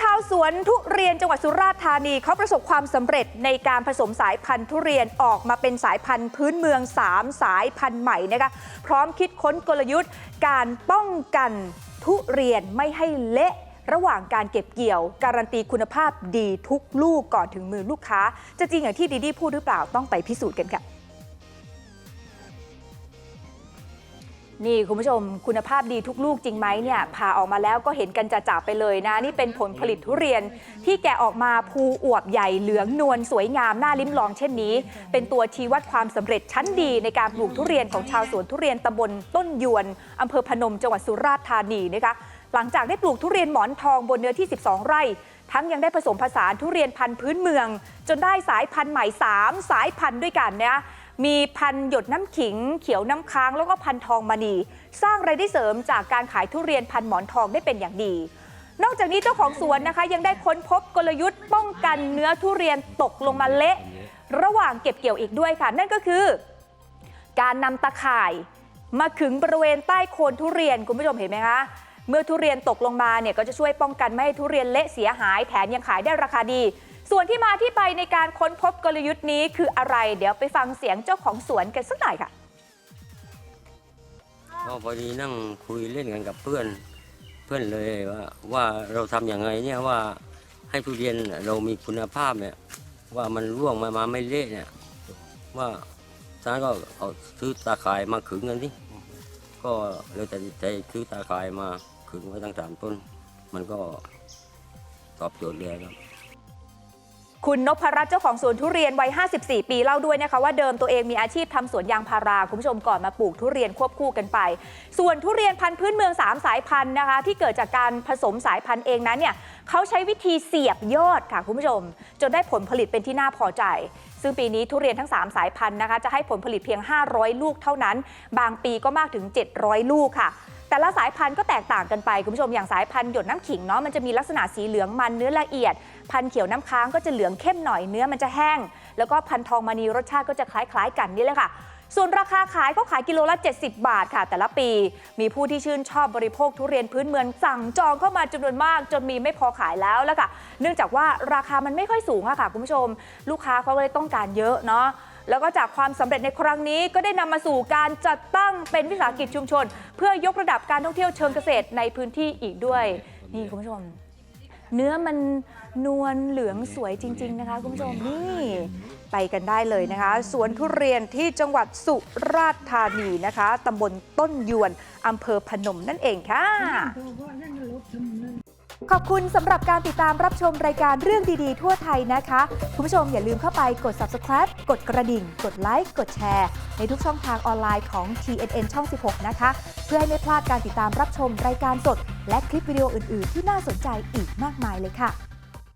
ชาวสวนทุเรียนจังหวัดสุราษฎร์ธานีเขาประสบความสำเร็จในการผสมสายพันธุ์ทุเรียนออกมาเป็นสายพันธุ์พื้นเมือง 3 สายพันธุ์ใหม่นะคะพร้อมคิดค้นกลยุทธ์ การป้องกันทุเรียนไม่ให้เละระหว่างการเก็บเกี่ยว การันตีคุณภาพดีทุกลูกก่อนถึงมือลูกค้า จะจริงอย่างที่ดีดีพูดหรือเปล่าต้องไปพิสูจน์กันค่ะ นี่คุณผู้ชมคุณภาพดีทุกลูกจริงไหมเนี่ยผ่าออกมาแล้วก็เห็นกันจะจ่าไปเลยนะ นี่เป็นผลผลิตทุเรียนที่แกะออกมาภูอวบใหญ่เหลืองนวลสวยงามน่าลิ้มลองเช่นนี้ เป็นตัวชี้วัดความสำเร็จชั้นดีในการปลูกทุเรียนของชาวสวนทุเรียนตำบลต้นยวนอำเภอพนมจังหวัดสุราษฎร์ธานีนะคะหลังจากได้ปลูกทุเรียนหมอนทองบนเนื้อที่ 12 ไร่ ทั้งยังได้ผสมผสานทุเรียนพันธุ์พื้นเมือง จนได้สายพันธุ์ใหม่ 3 สายพันธุ์ด้วยกันนะ มีพันหยดน้ำขิง เขียวน้ำค้างแล้วก็พันทองมณี สร้างรายได้เสริมจากการขายทุเรียนพันหมอนทองได้เป็นอย่างดี นอกจากนี้เจ้าของสวนนะคะ ยังได้ค้นพบกลยุทธ์ป้องกันเนื้อทุเรียนตกลงมาเละ ระหว่างเก็บเกี่ยวอีกด้วยค่ะ นั่นก็คือ การนำตะข่าย มาขึงบริเวณใต้โคนทุเรียนคุณผู้ชมเห็นไหมคะเมื่อทุเรียนตกลงมาเนี่ยก็จะช่วยป้องกันไม่ให้ทุเรียนเละเสียหายแถมยังขายได้ราคาดี ส่วนที่มาที่ไปในการค้นพบกลยุทธ์นี้คืออะไร เดี๋ยวไปฟังเสียงเจ้าของสวนกันสักหน่อยค่ะ ก็พอดีนั่งคุยเล่นกันกับเพื่อนเพื่อนเลยว่าว่าเราทำอย่างไงเนี่ยว่าให้ทุเรียนเรามีคุณภาพเนี่ยว่ามันร่วงมามาไม่เละเนี่ยว่าฉะนั้นก็เอาซื้อตาข่ายมาขึงกันที่ก็เลยตัดสินใจซื้อตาข่ายมาขึงไว้ทั้งสามต้น มันก็ตอบโจทย์เลยครับ คุณนพรัตน์เจ้าของสวนทุเรียนวัย 54 ปีเล่าด้วยนะคะ ว่าเดิมตัวเองมีอาชีพทำสวนยางพาราคุณผู้ชมก่อนมาปลูกทุเรียนควบคู่กันไป ส่วนทุเรียนพันธุ์พื้นเมือง 3 สายพันธุ์นะคะ ที่เกิดจากการผสมสายพันธุ์เองนั้นเนี่ยเขาใช้วิธีเสียบยอดค่ะคุณผู้ชม จนได้ผลผลิตเป็นที่น่าพอใจ ซึ่งปีนี้ทุเรียนทั้ง 3 สายพันธุ์นะคะจะให้ผลผลิตเพียง 500 ลูกเท่านั้น บางปีก็มากถึง 700 ลูกค่ะ แต่ละสายพันธุ์ก็แตกต่างกันไปคุณผู้ชมอย่างสายพันธุ์หยดน้ำขิงเนาะมันจะมีลักษณะสีเหลืองมันเนื้อละเอียด พันธุ์เขียวน้ำค้างก็จะเหลืองเข้มหน่อยเนื้อมันจะแห้ง แล้วก็พันธุ์ทองมณีรสชาติก็จะคล้ายๆ กันนี่เลยค่ะ ส่วนราคาขายก็ขายกิโลละ 70 บาทค่ะ แต่ละปี มีผู้ที่ชื่นชอบบริโภคทุเรียนพื้นเมืองสั่งจองเข้ามาจำนวนมาก จนมีไม่พอขายแล้วแล้วค่ะ เนื่องจากว่าราคามันไม่ค่อยสูงอะค่ะคุณผู้ชม ลูกค้าเขาก็เลยต้องการเยอะเนาะแล้วก็จากความสำเร็จในครั้งนี้ก็ได้นำมาสู่การจัดตั้งเป็นวิสาหกิจชุมชน เพื่อยกระดับการท่องเที่ยวเชิงเกษตรในพื้นที่อีกด้วย นี่คุณผู้ชม เนื้อมันนวลเหลืองสวยจริง ๆ นะคะ คุณผู้ชมนี่ ไปกันได้เลยนะคะ สวนทุเรียนที่จังหวัดสุราษฎร์ธานีนะคะตำบลต้นยวนอำเภอพนมนั่นเองค่ะ ขอบคุณสำหรับการติดตามรับชมรายการเรื่องดีๆ ทั่วไทยนะคะ คุณผู้ชมอย่าลืมเข้าไปกด subscribe กดกระดิ่ง กดไลค์ กดแชร์ ในทุกช่องทางออนไลน์ของ TNN ช่อง 16 นะคะ เพื่อให้ไม่พลาดการติดตามรับชมรายการสด และคลิปวิดีโออื่น ๆ ที่น่าสนใจอีกมากมายเลยค่ะ